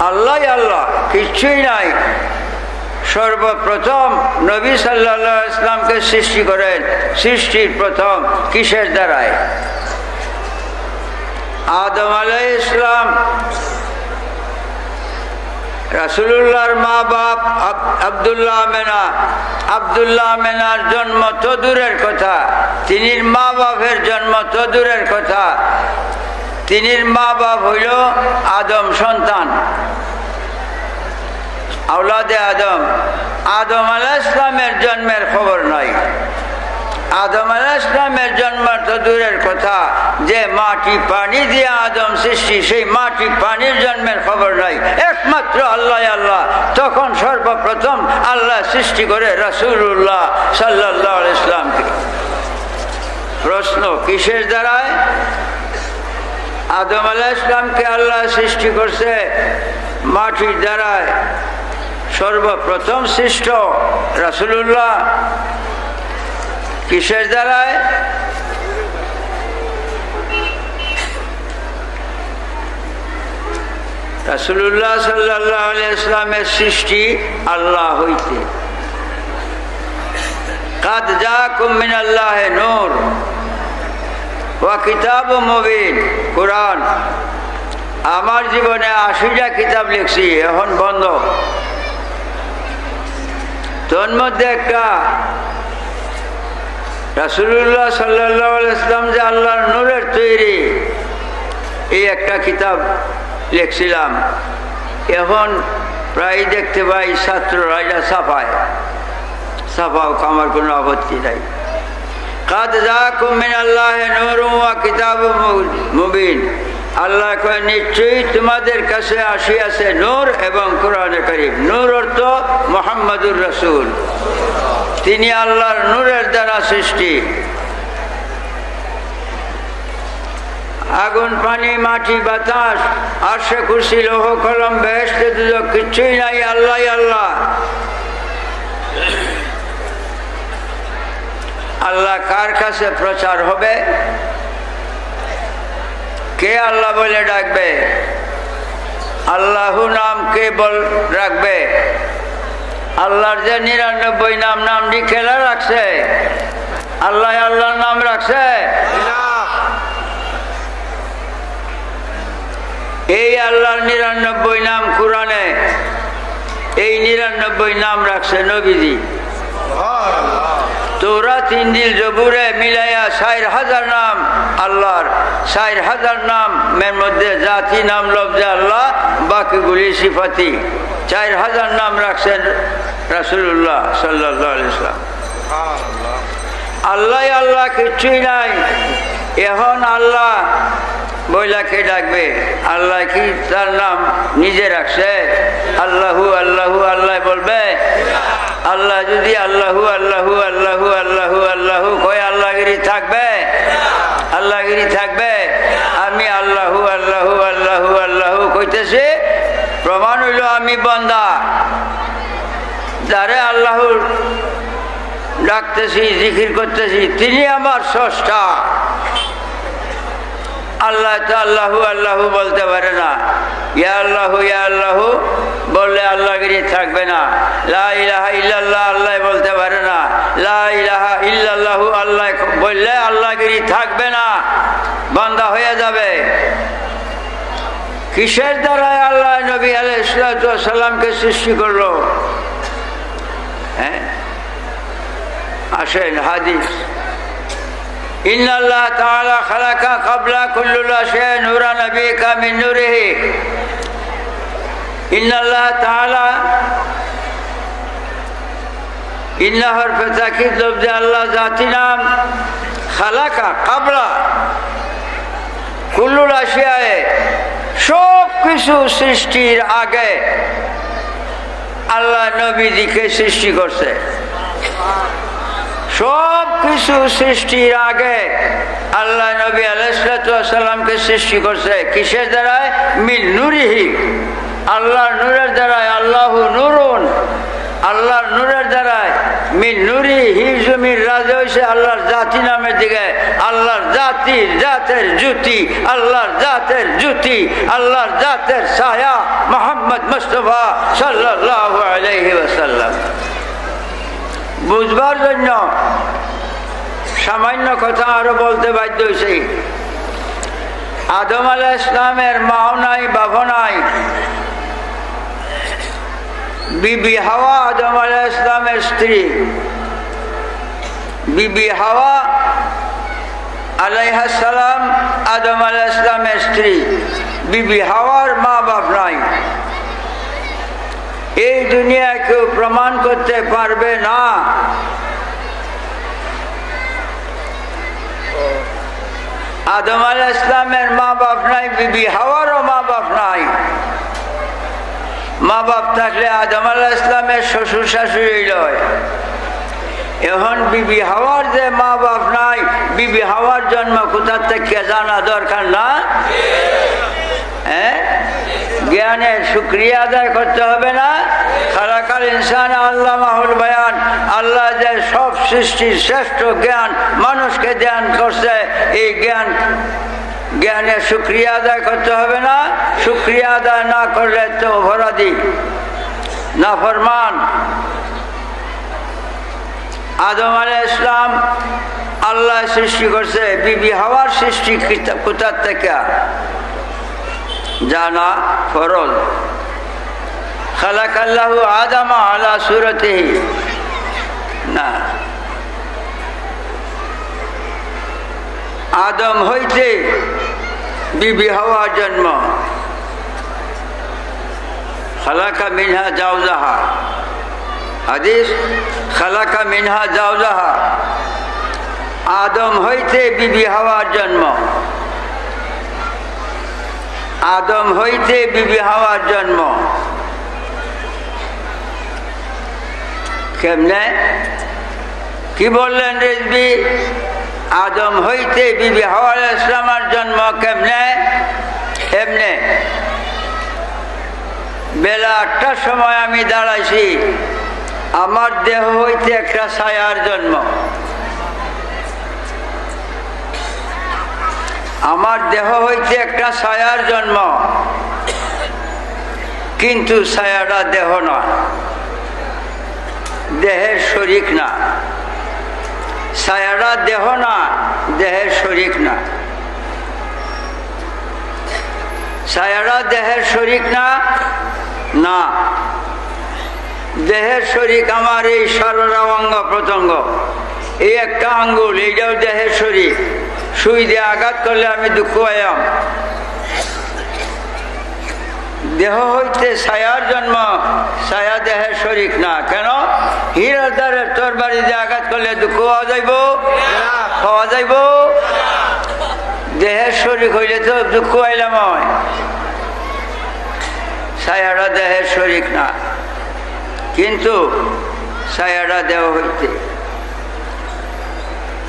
আল্লাহ আল্লাহ, কিচ্ছুই নাই। সর্বপ্রথম নবী সাল্লাহ ইসলামকে সৃষ্টি করেন। সৃষ্টির প্রথম কিসের দ্বারায়? আদম আলাই ইসলাম রাসুলুল্লাহর মা বাপ আব- আবদুল্লাহ মেনা, আবদুল্লাহ মেনার জন্ম তো দূরের কথা তিনির মা বাপের জন্ম তো দূরের কথা। তিনির মা বাপ হইল আদম সন্তান। আউলাদে আদম আদম আলাহ ইসলামের জন্মের খবর নাই। আদম আলাহ ইসলামের জন্ম তো দূরের কথা, যে মাটি পানি দিয়ে আদম সৃষ্টি, সেই মাটি পানির জন্মের খবর নাই। একমাত্র আল্লাহ আল্লাহ। তখন সর্বপ্রথম আল্লাহ সৃষ্টি করে রাসুল্লাহ সাল্লাহ ইসলামকে প্রশ্ন কিসের দ্বারায়? আদম আলাহ ইসলামকে আল্লাহ সৃষ্টি করছে মাটির দ্বারায়। সর্বপ্রথম সৃষ্ট রাসুলুল্লাহ কিসের দ্বারায়? রাসুল্লাহ সাল্লাহ ইসলামের সৃষ্টি আল্লাহ হইতে। আমার জীবনে আশিটা কিতাব লিখছি, এখন বন্ধ। তোর মধ্যে একটা রাসুল্লাহ সাল্লাহ ইসলাম যে আল্লাহর নূরের তৈরি, এই একটা কিতাব লিখছিলাম। এখন প্রায় দেখতে পাই ছাত্ররা এটা সাফায় ছাপাও আমার কোনো আপত্তি নাই। কাদ জাকুম মিন আল্লাহ নূরুম ওয়া কিতাবুম মুবিন। আল্লাহ কয়, নিশ্চয়ই তোমাদের কাছে আসিয়াছে নূর এবং কোরআনে করিম। নূর অর্থ মোহাম্মদুর রসুল। তিনি আল্লাহর নূরের দ্বারা সৃষ্টি। আগুন, পানি, মাটি, বাতাস আশে খুশি লোহ, কলম বেহেস্তে দুজক কিচ্ছুই নাই আল্লাহ আল্লাহ। আল্লাহ কার কাছে প্রচার হবে? কে আল্লাহ বলে ডাকবে? আল্লাহু নাম কে বল রাখবে? আল্লাহর যে নিরানব্বই নাম, নামটি খেলা রাখছে? আল্লাহ আল্লাহর নাম রাখছে? এই আল্লাহর নিরানব্বই নাম কোরআনে, এই নিরানব্বই নাম রাখছে নবীজি। তোরা তিন দিল জবুরে হাজার নাম আল্লাহর হাজার নাম মধ্যে নাম লফজে আল্লাহ সিফাতি। চার হাজার নাম রাখছেন আল্লাহ আল্লাহ নাই। এখন আল্লাহ বইলাকে ডাকবে। আল্লাহ কি তার নাম নিজে রাখছে? আল্লাহু আল্লাহু, আল্লাহ বলবে আল্লাহ যদি আল্লাহু আল্লাহু আল্লাহু আল্লাহু আল্লাহু, কয় আল্লাহগিরি থাকবে? আল্লাহগিরি থাকবে? আমি আল্লাহু আল্লাহু আল্লাহু আল্লাহু কইতেছি, প্রমাণ হইল আমি বন্দা। যারে আল্লাহর ডাকতেছি জিখির করতেছি, তিনি আমার স্রষ্টা। আল্লাহ তো আল্লাহু আল্লাহু বলতে পারে না। ইয়া আল্লাহু ইয়া আল্লাহু বললে আল্লাহগিরি থাকবে না। লা ইলাহা ইল্লাল্লাহ আল্লাহ বলতে পারে না। লা ইলাহা ইল্লাল্লাহু আল্লাহ বললে আল্লাহগিরি থাকবে না। বন্ধ হয়ে যাবে। কিসের দ্বারাই আল্লাহ নবী আলাইসালামকে সৃষ্টি করল? হ্যাঁ? আসেন, হাদিস। إن الله تعالى خلق قبل كل شيء نور نبيك من نوره إن الله تعالى إن حرف تأكيد لفظ الله ذات نام خلق قبل كل الأشياء সব কিছু সৃষ্টির আগে আল্লাহ নবীজিকে সৃষ্টি করছে সব কিছু সৃষ্টির আগে আল্লাহ নবী আলাইসালামকে সৃষ্টি করছে। কিসের দ্বারায়? মিল নুরিহি। আল্লাহ নূরের দ্বারায় আল্লাহ নুরুন। আল্লাহর নূরের দ্বারায় মিন নুরি হিজুমির রাজা হয়েছে আল্লাহর জাতি নামের দিকে। আল্লাহর জাতির জাতের জুতি, আল্লাহর জাতের জুতি, আল্লাহর জাতের ছায়া মোহাম্মদ মুস্তফা সাল্লাহ আলহি ওসাল্লাম বুঝবার জন্য সামান্য কথা আরও বলতে বাধ্য হয়েছে। আদম আলাহ ইসলামের মাও নাই বাবা নাই। বিবি হাওয়া আদম আলাহ ইসলামের স্ত্রী। বিবি হাওয়া আলাইহাসালাম আদম আলাহ ইসলামের স্ত্রী। বিবি হাওয়ার মা বাপ নাই। এই দুনিয়া কেউ প্রমাণ করতে পারবে না। আদম আল ইসলামের মা বাপ নাই, বিবি হাওয়ারও মা বাপ নাই। মা বাপ থাকলে আদম আল ইসলামের শ্বশুর শাশুড়ি লয় এখন বিবি হাওয়ার যে মা বাপ নাই, বিবি হাওয়ার জন্ম কোথার থেকে জানা দরকার না? হ্যাঁ? জ্ঞানের শুক্রিয়া আদায় করতে হবে না। খালাকাল ইনসান আল্লাহ মাহুল বয়ান। আল্লাহ যে সব সৃষ্টির শ্রেষ্ঠ জ্ঞান মানুষকে জ্ঞান করছে, এই জ্ঞান জ্ঞানের শুক্রিয়া আদায় করতে হবে না। শুক্রিয়া আদায় না করলে তো অপরাধী না ফরমান আদম আলাহ ইসলাম আল্লাহ সৃষ্টি করছে, বিবি হাওয়ার সৃষ্টি কোথার থেকে? জানা ফরজ। খালাক আল্লাহ আদামা আলা সুরতে না। আদম হইতে বিবি হওয়ার জন্ম। খালাকা মিনহা জাউজাহা হাদিস, খালাকা মিনহা জাউজাহা আদম হইতে বিবি হওয়ার জন্ম। আদম হইতে বিবি হওয়ার জন্ম। কেমনে? কি বললেন রেজবি? আদম হইতে বিবি হওয়ার ইসলামার জন্ম কেমনে? এমনে বেলা আটটার সময় আমি দাঁড়াইছি। আমার দেহ হইতে একটা ছায়ার জন্ম। আমার দেহ হইতে একটা ছায়ার জন্ম। কিন্তু ছায়াটা দেহ না দেহের শরিক না। ছায়াটা দেহ না, দেহের শরিক না। ছায়াটা দেহের শরিক না না। দেহের শরিক আমার এই সরলা অঙ্গ প্রত্যঙ্গ। এই একটা আঙ্গুল, এইটাও দেহের শরিক। সুই দিয়ে আঘাত করলে আমি দুঃখ পাইয়াম। দেহ হইতে ছায়ার জন্ম, ছায়া দেহের শরিক না। কেন? হীরার দ্বারে তোর বাড়ি দিয়ে আঘাত করলে দুঃখ পাওয়া যাইব? পাওয়া যাইব? দেহের শরিক হইলে তো দুঃখ পাইলাম ছায়াটা দেহের শরিক না। কিন্তু ছায়াটা দেহ হইতে।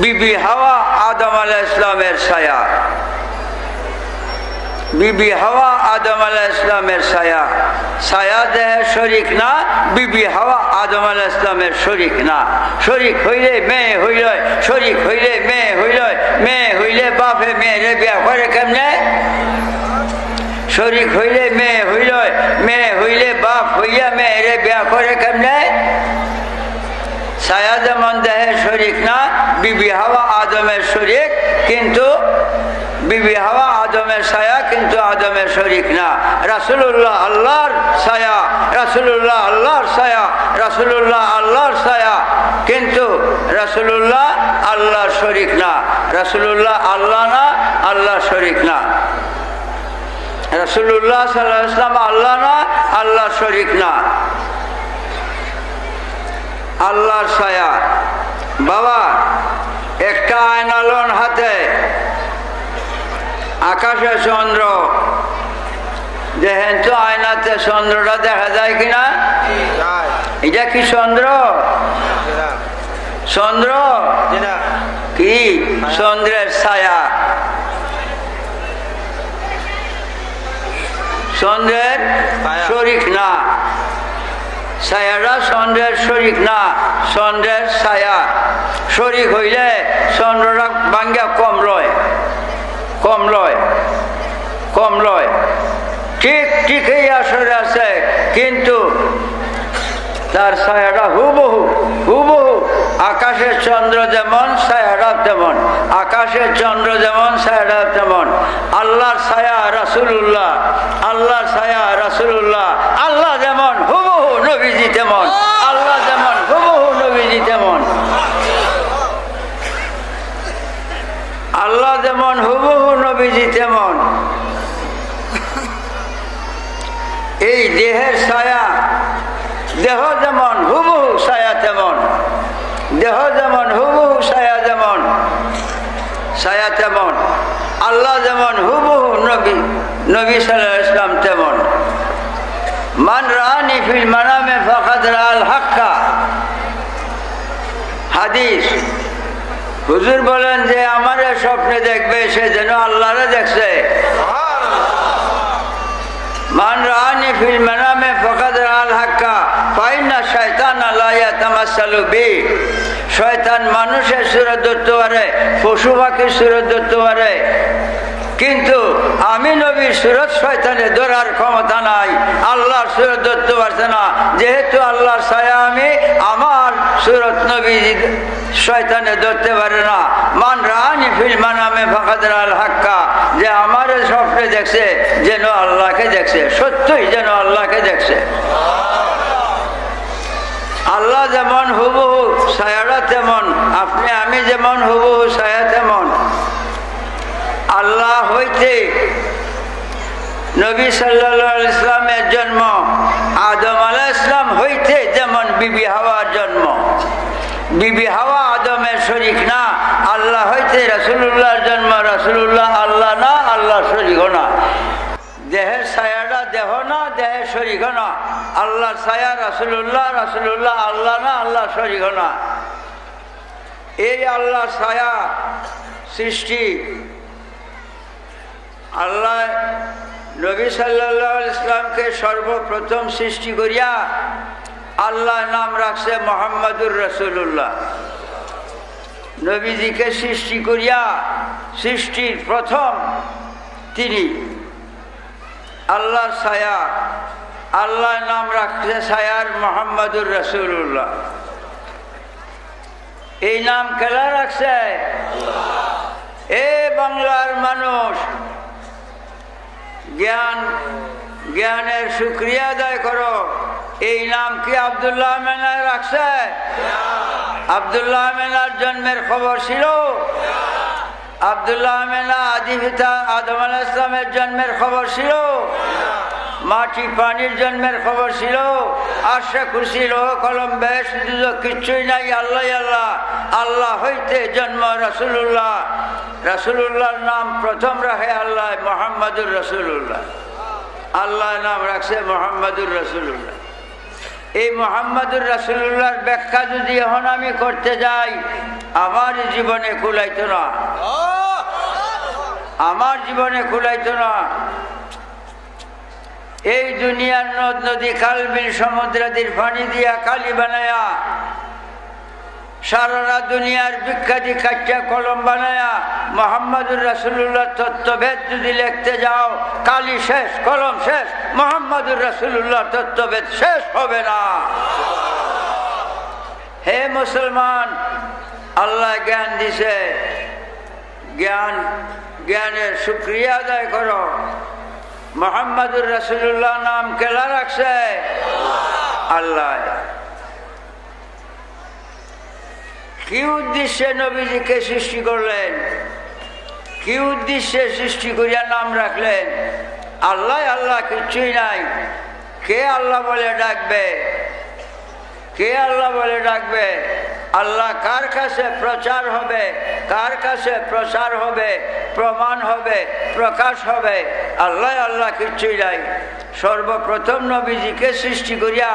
বিবি হাওয়া আদম আলাহ ইসলামের ছায়া। বিবি হাওয়া আদম আলাহ ইসলামের ছায়া। ছায়া দেহের শরিক না, বিবি হাওয়া আদম আলাহ ইসলামের শরিক না। শরিক হইলে মেয়ে হইল শরিক হইলে মেয়ে হইল মেয়ে হইলে বাপে মেয়েরে বিয়া করে কেমনে? শরিক হইলে মেয়ে হইল মেয়ে হইলে বাপ হইয়া মেয়েরে বিয়া করে কেমনে? ছায়া যেমন দেহের শরিক না বিবি হাওয়া আদমের শরিক, কিন্তু বিবি হাওয়া আদমের ছায়া, কিন্তু আদমের শরিক না। রাসুল্লাহ আল্লাহর ছায়া রাসুল্লাহ আল্লাহর ছায়া রাসুল্লাহ আল্লাহর ছায়া, কিন্তু রাসুল্লাহ আল্লাহর শরিক না। রাসুল্লাহ আল্লাহ না আল্লাহ শরিক না। রাসুল্লাহ সাল্লাহ ইসলাম আল্লাহ না আল্লাহ শরিক না। আল্লাহর ছায়া। বাবা একটা আয়নালন হাতে। আকাশে চন্দ্র। দেখেন তো আয়নাতে চন্দ্রটা দেখা যায় কিনা? এটা কি চন্দ্র? চন্দ্র? কি? চন্দ্রের ছায়া। চন্দ্রের। শরিক না। ছায়ারা চন্দ্রের শরিক না চন্দ্রের ছায়া। শরিক হইলে চন্দ্ররা ভাঙ্গা কম লয় কম লয় কম লয়। ঠিক ঠিকই আসরে আছে, কিন্তু তার ছায়াটা হুবহু হুবহু। আকাশের চন্দ্র যেমন, ছায়াটা তেমন। আকাশের চন্দ্র যেমন, ছায়াটা তেমন। আল্লাহর ছায়া রাসুল্লাহ আল্লাহর ছায়া রাসুল্লাহ আল্লাহ যেমন, হুবহু নবীজি তেমন আল্লাহ যেমন হুবহু নবীজি তেমন আল্লাহ যেমন হুবহু নবীজি তেমন এই দেহের ছায়া দেহ যেমন হুবহু ছায়া তেমন দেহ যেমন হুবহু ছায়া যেমন ছায়া তেমন আল্লাহ যেমন হুবহু নবী নবী সাল্লাহ ইসলাম তেমন। মান রানি ফিল মানামে ফাকাদ রাল হাক্কা। হাদিস। হুজুর বলেন যে আমারে স্বপ্নে দেখবে, সে যেন আল্লাহরে দেখছে। মান রানি ফিল মানামে ফাকাদ রাল হাক্কা ফাইনা শয়তান আল্লাহ ইয়াতামাসসালু বি। শয়তান মানুষের সুরত ধরতে পারে, পশু পাখির সুরত ধরতে পারে। কিন্তু আমি নবীর সুরত শয়তানে ধরার ক্ষমতা নাই। আল্লাহর সুরত ধরতে পারছে না। যেহেতু আল্লাহ ছায়া আমি, আমার সুরত নবী শয়তানে ধরতে পারে না। মান রানি ফিল মানামে ফাকাদের আল হাক্কা, যে আমার স্বপ্নে দেখছে, যেন আল্লাহকে দেখছে। সত্যই যেন আল্লাহকে দেখছে। আল্লাহ যেমন হুবহু ছায়ারা তেমন, আপনি আমি যেমন হুবহু ছায়া তেমন। আল্লাহ হইতে নবী সাল্লা ইসলামের জন্ম, আদম আলাহ ইসলাম হইতে যেমন বিবি হাওয়ার জন্ম। বিবি হাওয়া আদমের শরিক না, আল্লাহ হইতে রসুল্লাহর জন্ম রসুল্লাহ আল্লাহ না আল্লাহ শরিক না। দেহের ছায়াটা দেহ না, দেহের শরিক না। আল্লাহ ছায়া রসুল্লাহ রসুল্লাহ আল্লাহ না আল্লাহ শরিক না। এই আল্লাহ ছায়া সৃষ্টি আল্লাহ নবী সাল্লাহ ইসলামকে সর্বপ্রথম সৃষ্টি করিয়া আল্লাহ নাম রাখছে মোহাম্মদুর রসুল্লাহ নবীজিকে সৃষ্টি করিয়া সৃষ্টির প্রথম তিনি। আল্লাহর ছায়া আল্লাহ নাম রাখছে ছায়ার মোহাম্মদুর রসুল্লাহ এই নাম খেলা রাখছে? এ বাংলার মানুষ জ্ঞান, জ্ঞানের শুক্রিয়া আদায় করো। এই নাম কি আবদুল্লাহ মেলায় রাখছে? আবদুল্লাহ মেলার জন্মের খবর ছিল? আবদুল্লাহ মেলা আদি পিতা আদম আলাহ ইসলামের জন্মের খবর ছিল? মাটি পানির জন্মের খবর ছিল। আশা খুশি লোহ কলম বেশ কিচ্ছুই নাই। আল্লাহ আল্লাহ আল্লাহ হইতে জন্ম রসুল্লাহ রসুল্লাহর নাম প্রথম রাখে আল্লাহ মোহাম্মদুর রসুল্লাহ আল্লাহ নাম রাখছে মোহাম্মদুর রসুল্লাহ এই মোহাম্মদুর রসুল্লাহর ব্যাখ্যা যদি এখন আমি করতে যাই আমার জীবনে খুলাইতো না। আমার জীবনে খুলাইতো না। এই দুনিয়ার নদ, নদী, খাল, বিল সমুদ্রাদির পানি দিয়া কালি বানায়া সারা দুনিয়ার বিখ্যাতি কাচ্চা কলম বানায়া, মোহাম্মদুর রাসুল্লাহ তত্ত্বভেদ যদি লিখতে যাও, কালি শেষ, কলম শেষ, মোহাম্মদুর রাসুল্লাহ তত্ত্বভেদ শেষ হবে না। হে মুসলমান, আল্লাহ জ্ঞান দিছে, জ্ঞান, জ্ঞানের সুক্রিয়া আদায় করো। মোহাম্মদুর রসুল্লাহ নাম কেলা রাখছে। আল্লাহ। কি উদ্দেশ্যে নবীজিকে সৃষ্টি করলেন? কি উদ্দেশ্যে সৃষ্টি করিয়া নাম রাখলেন? আল্লাহ আল্লাহ কিচ্ছুই নাই। কে আল্লাহ বলে ডাকবে? কে আল্লাহ বলে ডাকবে? আল্লাহ কার কাছে প্রচার হবে, কার কাছে প্রচার হবে, প্রমাণ হবে, প্রকাশ হবে? আল্লাহ আল্লাহ কিচ্ছুই নাই। সর্বপ্রথম নবীজিকে সৃষ্টি করিয়া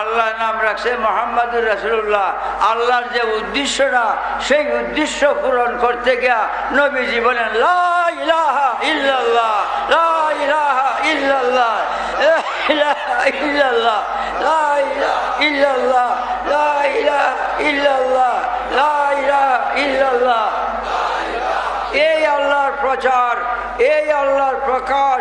আল্লাহ নাম রাখছে মোহাম্মদুর রসুল্লাহ আল্লাহর যে উদ্দেশ্যটা, সেই উদ্দেশ্য পূরণ করতে গিয়া নবীজি বলেন, লা ইলাহা ইল্লাল্লাহ, লা ইলাহা ইল্লাল্লাহ, লা ইলাহা ইল্লাল্লাহ, লা ইল্লাল্লাহ লা ইলাহা ইল্লাল্লাহ লা ইলাহা ইল্লাল্লাহ এই আল্লাহর প্রচার এই আল্লাহর প্রকাশ